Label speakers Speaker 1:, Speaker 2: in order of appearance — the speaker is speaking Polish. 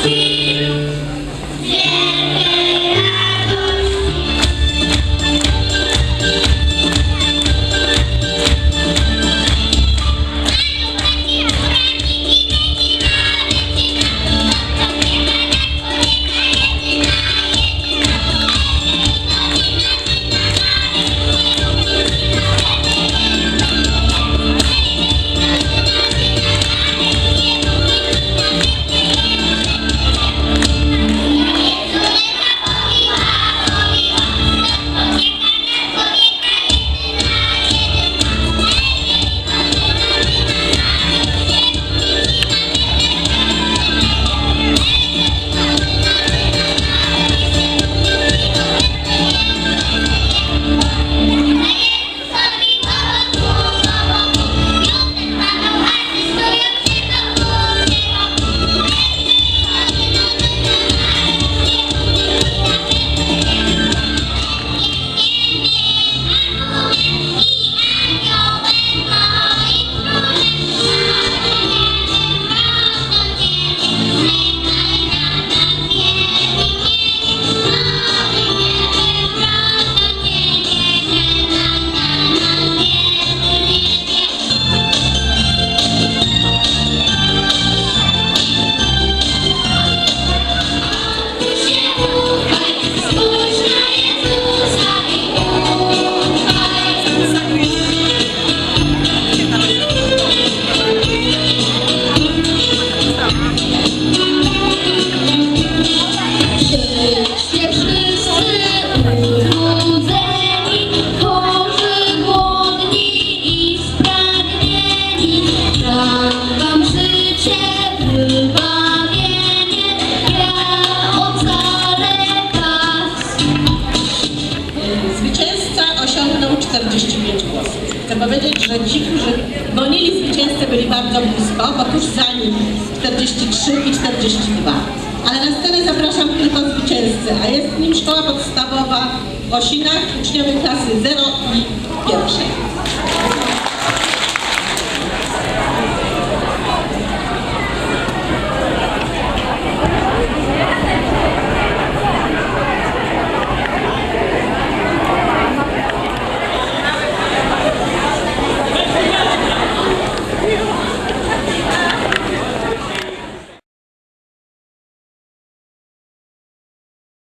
Speaker 1: Thank you. 45 głosów. Chcę powiedzieć, że ci, którzy gonili zwycięzcę byli bardzo blisko, bo tuż za nim 43 i 42. Ale na scenę zapraszam tylko zwycięzcę, a jest nim szkoła podstawowa w Osinach, uczniowie klasy 0 i 1.